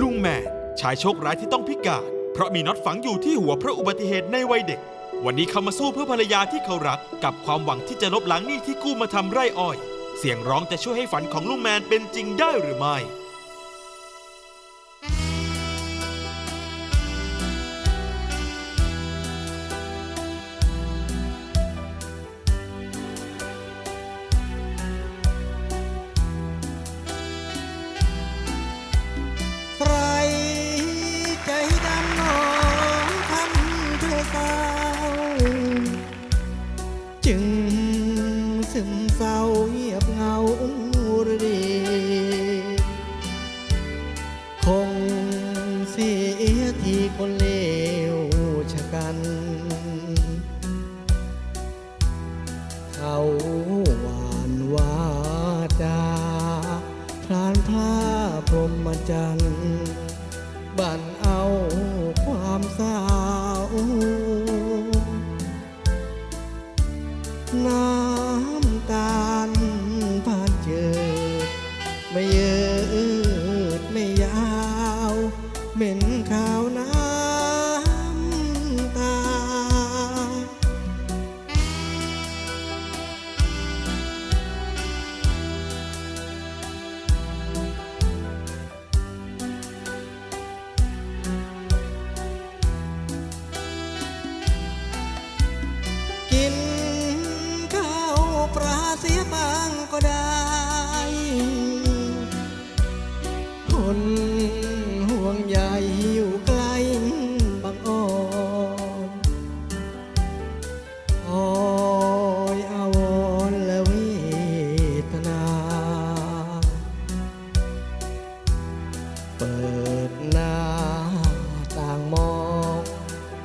ลุงแมนชายโชคร้ายที่ต้องพิการ เพราะมีน็อตฝังอยู่ที่หัวเพราะอุบัติเหตุในวัยเด็ก วันนี้เขามาสู้เพื่อภรรยาที่เขารัก กับความหวังที่จะลบล้างหนี้ที่กู้มาทำไร่อ้อย เสียงร้องจะช่วยให้ฝันของลุงแมนเป็นจริงได้หรือไม่ จึงซึมเศร้าเงียบเหงาระดีคงเสียทีคนเลวชะกัน เขาหวานวาจาพลานพลาพรหมจรรย์บันเอาความเศร้า เปิดหน้าต่างมอง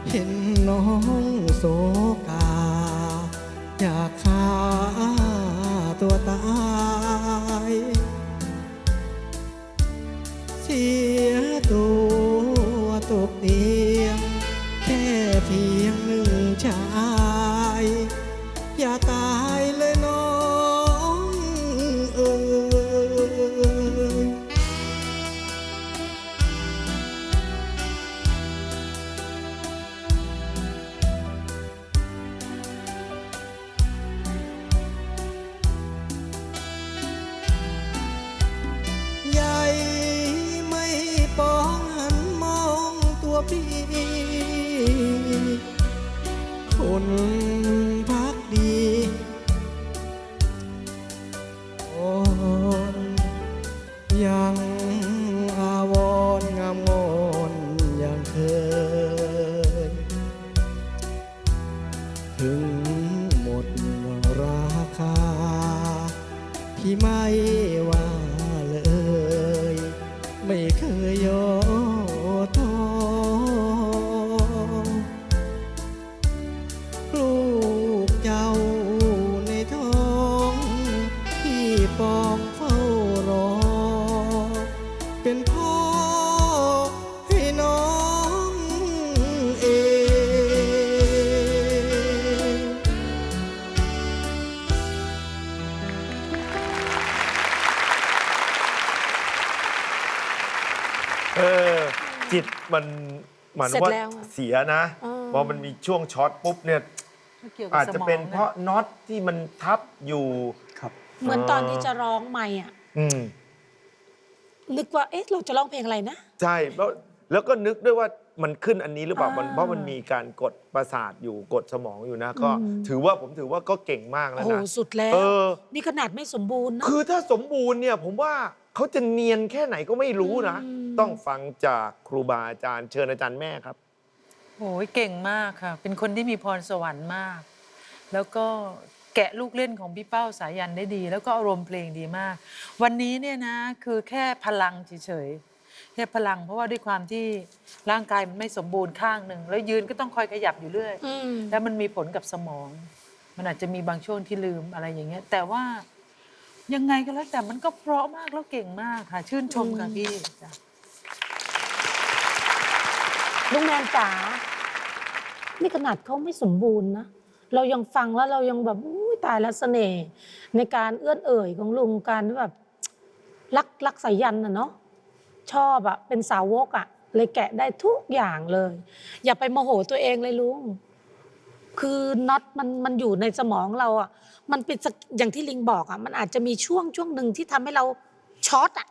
เห็นน้องโศกา อยากฆ่าตัวตาย จิตมันเหมือนเสร็จว่าแล้วอะเสียนะอ๋อพอมันมีช่วงช็อตปุ๊บเนี่ยไม่เกี่ยวกับอาจสจะมองเป็นเพราะน็อตที่มันทับอยู่เหมือนตอนที่จะร้องไม่อะอืมนึกว่าเอ๊ะเราจะร้องเพลงอะไรนะ ใช่แล้วแล้วก็นึกด้วยว่ามันขึ้นอันนี้หรือเปล่าอ่ามัมันเพราะมันมีการกดประสาทอยู่กดสมองอยู่นะ ก็อืม ถือว่าผมถือว่าก็เก่งมากแล้โอ้วโหนะ สุดแล้ว เออ นี่ขนาดไม่สมบูรณ์นะ คือถ้าสมบูรณ์เนี่ยผมว่า เขาจะเนียนแค่ไหนก็ไม่รู้นะอืมต้องฟังจากครูบาอาจารย์เชิญอาจารย์แม่ครับโอ้ยเก่งมากค่ะ เป็นคนที่มีพรสวรรค์มาก แล้วก็แกะลูกเล่นของพี่เป้าสายันได้ดี แล้วก็อารมณ์เพลงดีมาก วันนี้เนี่ยนะคือแค่พลังเฉยๆแค่พลังเพราะว่าด้วยความที่ร่างกายมันไม่สมบูรณ์ข้างหนึ่งแล้วยืนก็ต้องคอยขยับอยู่เรื่อยอืมแล้วมันมีผลกับสมอง มันอาจจะมีบางช่วงที่ลืมอะไรอย่างเงี้ย แต่ว่า ยังไงก็แล้วแต่มันก็เพราะมากแล้วเก่งมากค่ะ ชื่นชมค่ะพี่จ้ะลุงแมนจ๋านี่ขนาดเขาไม่สมบูรณ์นะ เรายังฟังแล้วเรายังแบบอุ้ยตายแล้วเสน่ห์ในการเอื้อนเอ่ยของลุงการแบบรักรักสายันน่ะเนาะชอบอะเป็นสาวกอะเลยแกะได้ทุกอย่างเลย อย่าไปโมโหตัวเองเลยลุง คือน็อตมันมันอยู่ในสมองเราอะมันเป็นสักอย่างที่ลิงบอกอะมันอาจจะมีช่วงช่วงหนึ่งที่ทำให้เราช็อตอะ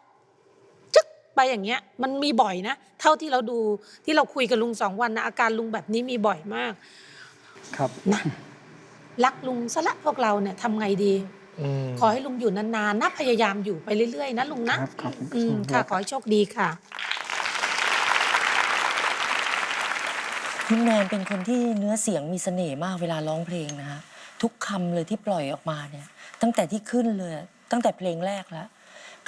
จึ๊กไปอย่างเงี้ย มันมีบ่อยนะ เท่าที่เราดูที่เราคุยกับลุงสองวันนะอาการลุงแบบนี้มีบ่อยมาก ครับนะรักลุงซะละพวกเราเนี่ยทำไงดีขอให้ลุงอยู่นานๆนะพยายามอยู่ไปเรื่อยๆนะลุงนะครับครับอืมค่ะขอให้โชคดีค่ะ ลุงแมนเป็นคนที่เนื้อเสียงมีเสน่ห์มากเวลาร้องเพลงนะฮะทุกคำเลยที่ปล่อยออกมาเนี่ย ตั้งแต่ที่ขึ้นเลยตั้งแต่เพลงแรกแล้ว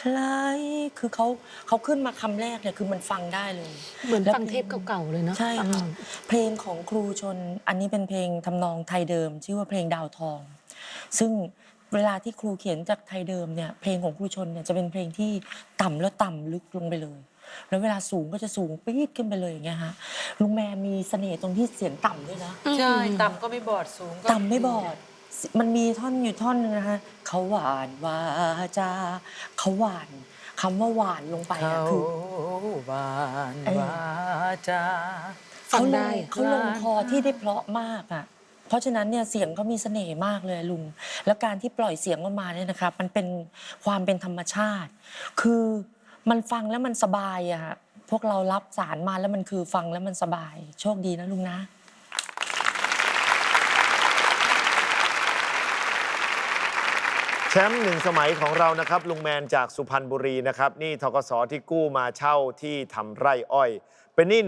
คล้ายคือเขาเขาขึ้นมาคำแรกเนี่ยคือมันฟังได้เลย เหมือนแล้วฟังเทปเก่าๆเลยเนาะใช่ฟังค่ะเพลงของครูชนอันนี้เป็นเพลงทำนองไทยเดิม ชื่อว่าเพลงดาวทอง ซึ่งเวลาที่ครูเขียนจากไทยเดิมเนี่ยเพลงของครูชนเนี่ยจะเป็นเพลงที่ต่ำแล้วต่ำลึกลงไปเลย แล้วเวลาสูงก็จะสูงปี๊ดขึ้นไปเลยอย่างเงี้ยฮะลุงแมมีเสน่ห์ตรงที่เสียงต่ำด้วยนะ ใช่ต่ำก็ไม่บอดสูงก็ต่ำไม่บอด มันมีท่อนอยู่ท่อนหนึงนะคะเขาหวานวาจาเขาหวานคำว่าหวานลงไปเขาอะคือ หวานเออวาจา ฟัเขางลได้งเขาลงคอที่ได้เพราะมากอะ เพราะฉะนั้นเนี่ยเสียงเขามีเสน่ห์มากเลยลุง แล้วการที่ปล่อยเสียงออกมาเนี่ยนะครับมันเป็นความเป็นธรรมชาติ คือ มันฟังแล้วมันสบายอะพวกเรารับสารมาแล้วมันคือฟังแล้วมันสบาย โชคดีนะลุงนะแชมป์หนึ่งสมัยของเรานะครับ ลุงแมนจากสุพรรณบุรีนะครับหนี่ทกสที่กู้มาเช่าที่ทำไร่อ้อย เป็นหนี้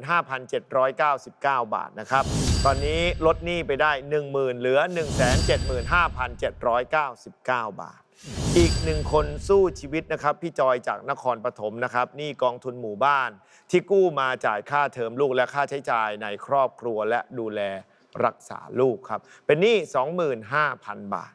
185,799 บาทนะครับ ตอนนี้ลดหนี้ไปได้ 10,000 เหลือ 175,799 บาท อีกหนึ่งคนสู้ชีวิตนะครับ พี่จอยจากนครปฐมนะครับ นี่กองทุนหมู่บ้าน ที่กู้มาจ่ายค่าเทอมลูกและค่าใช้จ่ายในครอบครัวและดูแลรักษาลูกครับ เป็นหนี้25,000 บาท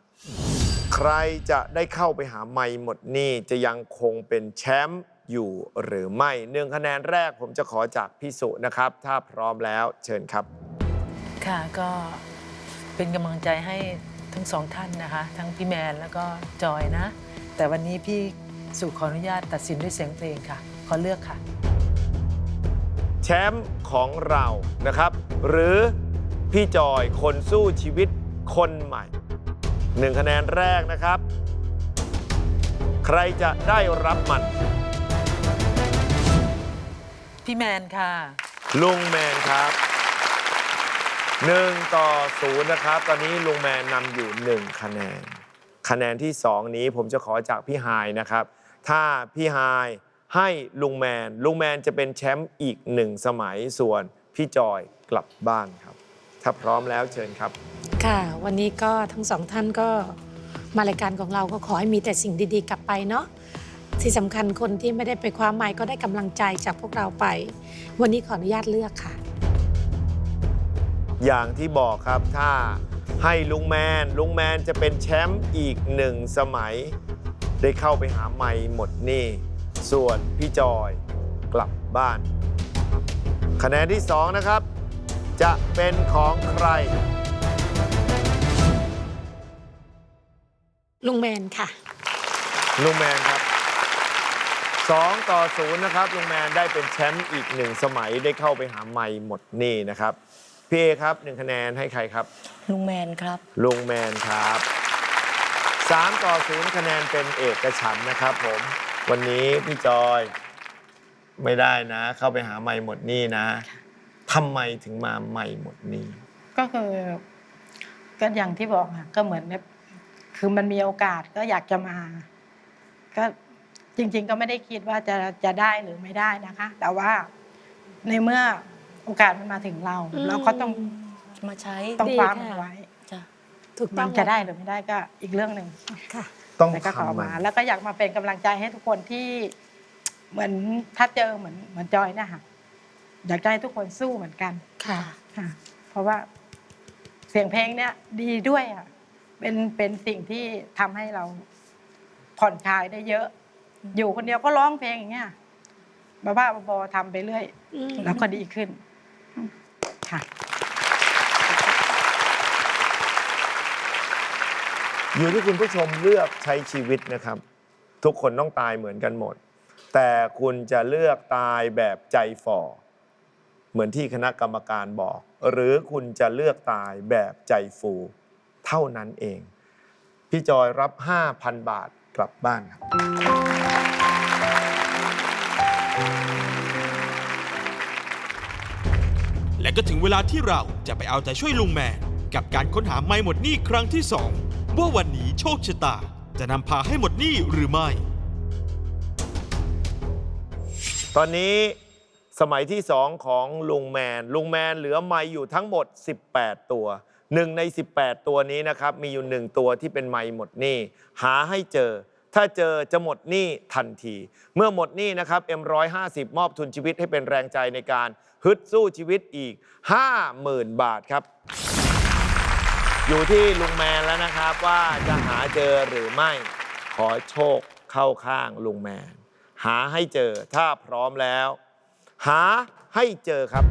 ใครจะได้เข้าไปหาไม่หมดหนี่จะยังคงเป็นแชมป์อยู่หรือไม่หนึ่งคะแนนแรกผมจะขอจากพี่สุนะครับ ถ้าพร้อมแล้วเชิญครับ ค่ะก็เป็นกำลังใจให้ ทั้งสองท่านนะคะ ทั้งพี่แมนแล้วก็จอยนะ แต่วันนี้พี่สุขออนุญาตตัดสินด้วยเสียงเพลงค่ะ ขอเลือกค่ะ แชมป์ของเรานะครับ หรือพี่จอยคนสู้ชีวิตคนใหม่หนึ่งคะแนนแรกนะครับ ใครจะได้รับมัน พี่แมนค่ะ ลุงแมนครับ หนึ่งต่อศูนย์นะครับ ตอนนี้ลุงแมนนำอยู่หนึ่งคะแนน คะแนนที่สองนี้ผมจะขอจากพี่ฮายนะครับ ถ้าพี่ฮายให้ลุงแมน ลุงแมนจะเป็นแชมป์อีกหนึ่งสมัยส่วนพี่จอยกลับบ้านครับ ถ้าพร้อมแล้วเชิญครับ ค่ะ วันนี้ก็ทั้งสองท่านก็มารายการของเราก็ขอให้มีแต่สิ่งดีๆ กลับไปเนาะที่สำคัญคนที่ไม่ได้ไปคว้าไม้ก็ได้กำลังใจจากพวกเราไป วันนี้ขออนุญาตเลือกค่ะ อย่างที่บอกครับถ้าให้ลุงแมน ลุงแมนจะเป็นแชมป์อีกหนึ่งสมัย ได้เข้าไปหาไม่หมดหนี่ส่วนพี่จอยกลับบ้าน คะแนนที่สองนะครับ จะเป็นของใคร ลุงแมนค่ะ ลุงแมนครับสองต่อศูนย์นะครับ ลุงแมนได้เป็นแชมป์อีกหนึ่งสมัยได้เข้าไปหาไม่หมดหนี่นะครับ พี่เอครับหนึ่งคะแนนให้ใครครับ ลุงแมนครับ ลุงแมนครับสามต่อศูนย์คะแนนเป็นเอกฉันท์นะครับผม วันนี้พี่จอยไม่ได้นะ เข้าไปหาไม่หมดหนี่นะทำไมถึงมาไม่หมดหนี่ ก็คือก็อย่างที่บอกค่ะก็เหมือนแบบคือมันมีโอกาสก็อยากจะมา ก็จริง ๆ ก็ไม่ได้คิดว่าจะจะได้หรือไม่ได้นะคะ แต่ว่าในเมื่อ โอกาสมันมาถึงเราอืมเราก็ต้องมาใช้ต้องดีคว้าค่ะมันไว้จ้ะถูกต้มัองนจะได้หรือไม่ได้ก็อีกเรื่องหนึ่งค่ะต้องแต่ก็ขอทำมัมานแล้วก็อยากมาเป็นกำลังใจให้ทุกคนที่ เหมือนถ้าเจอเหมือนเหมือนจอยเนะค่ะอยากจะให้ทุกคนสู้เหมือนกันค่ะค่ะ เพราะว่าเสียงเพลงเนี้ยดีด้วยอะเป็นเป็นสิ่งที่ทำให้เราผ่อนคลายได้เยอะ อยู่คนเดียวก็ร้องเพลงอย่างเงี้ยบ้าๆบอๆทำไปเรื่อยอืมแล้วก็ดีขึ้น ค่ะ อยู่ที่คุณผู้ชมเลือกใช้ชีวิตนะครับ ทุกคนต้องตายเหมือนกันหมด แต่คุณจะเลือกตายแบบใจฝ่อเหมือนที่คณะกรรมการบอก หรือคุณจะเลือกตายแบบใจฟู เท่านั้นเอง พี่จอยรับ 5,000 บาทกลับบ้านครับ ก็ถึงเวลาที่เราจะไปเอาใจช่วยลุงแมน กับการค้นหาไม่หมดหนี้ครั้งที่สองว่าวันนี้โชคชะตา จะนำพาให้หมดหนี้หรือไม่ ตอนนี้สมัยที่ 2 ของลุงแมน ลุงแมนเหลือไม้อยู่ทั้งหมด 18 ตัวหนึ่งใน 18 ตัวนี้นะครับ มีอยู่หนึ่งตัวที่เป็นไม้หมดหนี้หาให้เจอ ถ้าเจอจะหมดหนี้ทันที เมื่อหมดหนี้นะครับ M150 มอบทุนชีวิตให้เป็นแรงใจในการฮึดสู้ชีวิตอีก 50,000 บาทครับ อยู่ที่ลุงแมนแล้วนะครับว่าจะหาเจอหรือไม่ขอโชคเข้าข้างลุงแมน หาให้เจอถ้าพร้อมแล้ว หาให้เจอครับ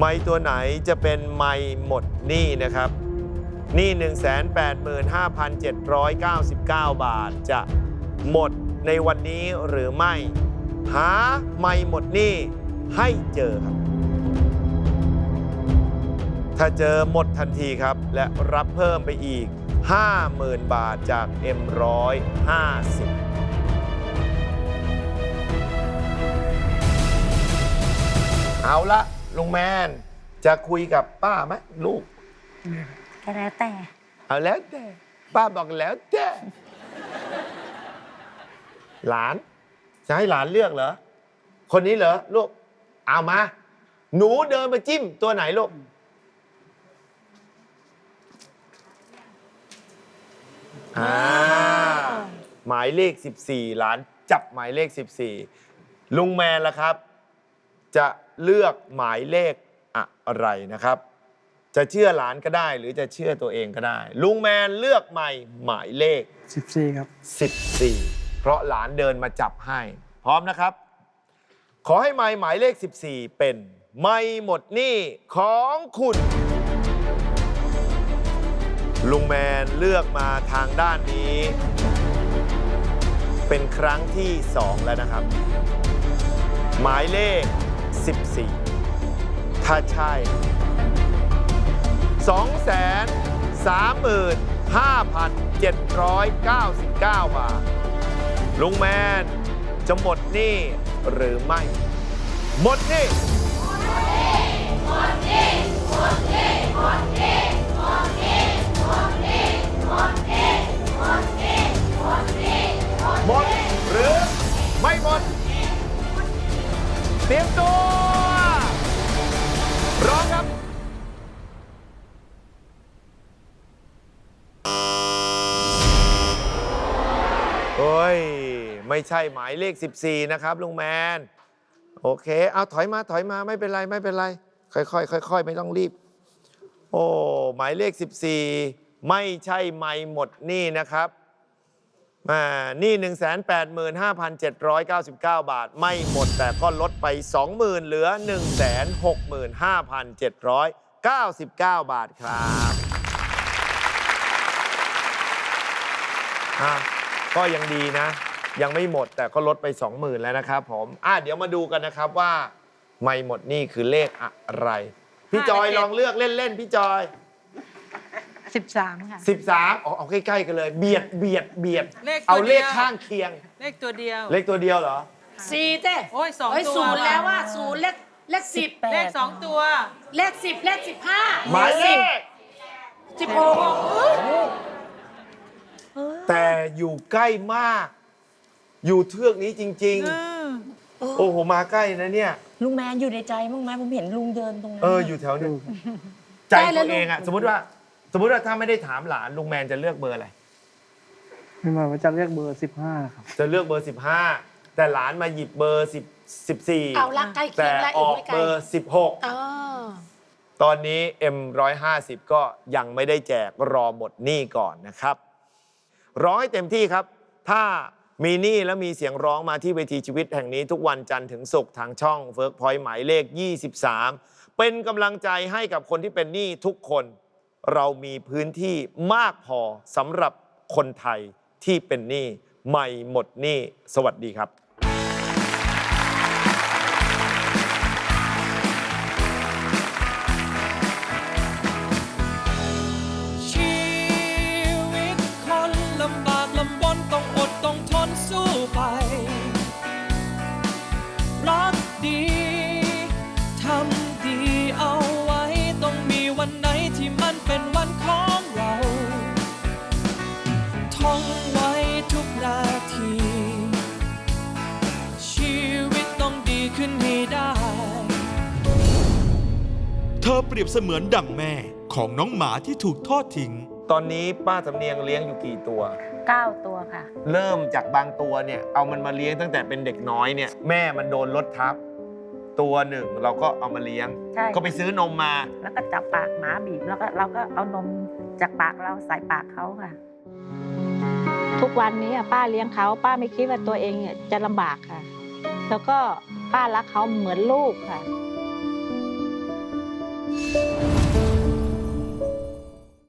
ไม้ตัวไหนจะเป็นไม้หมดหนี้นะครับหนี้185,799 บาทจะหมดในวันนี้หรือไม่ หาไม่หมดหนี้ให้เจอครับ ถ้าเจอหมดทันทีครับ และรับเพิ่มไปอีก 50,000 บาทจาก M150 เอาละ ลุงแมน จะคุยกับป้าไหมลูก ก็แล้วแต่ เอาแล้วแต่ ป้าบอกแล้วแต่หลาน จะให้หลานเลือกเหรอ คนนี้เหรอลูก เอามา หนูเดินมาจิ้มตัวไหนลูก อ่า หมายเลข 14 หลานจับหมายเลข 14 ลุงแมนล่ะครับ จะเลือกหมายเลขอะไรนะครับ จะเชื่อหลานก็ได้ หรือจะเชื่อตัวเองก็ได้ ลุงแมนเลือกใหม่หมายเลข 14 ครับ 14 เพราะหลานเดินมาจับให้ พร้อมนะครับ ขอให้ไม้หมายเลข 14 เป็น ไม่หมดหนี้ของคุณ ลุงแมนเลือกมาทางด้านนี้ เป็นครั้งที่ 2 แล้วนะครับ หมายเลข 14 ถ้าใช่ 235,799 บาท ลุงแมนจะหมดหนี้หรือไม่ หมดหนี้หมดหรือไม่หมด เตรียมตัวร้องครับ โอ้ย ไม่ใช่หมายเลข 14 นะครับลุงแมน โอเค เอาถอยมาถอยมาไม่เป็นไรไม่เป็นไร ค่อยๆค่อยๆไม่ต้องรีบ โอ้ หมายเลข 14 ไม่ใช่ไม่หมดนี้นะครับ อ่าหนี้185,799 บาท ไม่หมดแต่ก็ลดไป 20,000 เหลือ 165,799 บาทครับอะก็ยังดีนะ ยังไม่หมดแต่ก็ลดไป 20,000 แล้วนะครับผมอะเดี๋ยวมาดูกันนะครับว่า ไม่หมดหนี่คือเลขอะไร พี่จอยลองเลือกเล่นๆ พี่จอย 13 ค่ะ 13อ๋อเอาใกล้ๆกันเลย เบียดเบียดเบียดเลขตัวเอาเลขเดียว ข้างเคียง เลขตัวเดียว เลขตัวเดียวเหรอ สี่เต้โอ้ยสองเฮ้ยตัว ศูนย์แล้วว่าศูนย์เลขเลขสิบแปดเลขสองตัว เลขสิบเลขสิบห้าหมายเลขสิบหกแต่อยู่ใกล้มาก อยู่เทือกนี้จริงๆโอ้โหมาใกล้นะเนี่ย ลุงแมนอยู่ในใจบ้างไหมผมเห็นลุงเดินตรงนั้นเอออยู่แถวนึงใจตัวเองอะสมมติว่า สมมติว่าถ้าไม่ได้ถามหลานลุงแมนจะเลือกเบอร์อะไรไม่มาว่าจะเรียกเบอร์15ครับ จะเลือกเบอร์ 15 แต่หลานมาหยิบเบอร์10 14เอาละใกล้เคีแต่ยงละออีกอกไม่ไกลเบอร์อ๋อ16ตอนนี้ M150 ก็ยังไม่ได้แจกรอหมดหนี้ก่อนนะครับ ร้องให้เต็มที่ครับ ถ้ามีหนี้แล้วมีเสียงร้องมาที่เวทีชีวิตแห่งนี้ทุกวันจันทร์ถึงศุกร์ทางช่องเฟิร์กพอยต์หมายเลข 23 เป็นกำลังใจให้กับคนที่เป็นหนี้ทุกคน เรามีพื้นที่มากพอสำหรับคนไทยที่เป็นหนี้ใหม่หมดหนี้สวัสดีครับ มือนดั่งแม่ของน้องหมาที่ถูกทอดทิ้ง ตอนนี้ป้าสำเนียงเลี้ยงอยู่กี่ตัว 9 ตัวค่ะ เริ่มจากบางตัวเนี่ยเอามันมาเลี้ยงตั้งแต่เป็นเด็กน้อยเนี่ยแม่มันโดนรถทับ ตัวหนึ่งเราก็เอามาเลี้ยง ใช่ ก็ไปซื้อนมมา แล้วก็จับปากหมาบีบแล้วก็เราก็เอานมจากปากเราใส่ปากเขาค่ะ ทุกวันนี้อะป้าเลี้ยงเขาป้าไม่คิดว่าตัวเองเนี่ยจะลำบากค่ะ แล้วก็ป้ารักเขาเหมือนลูกค่ะ Thank you.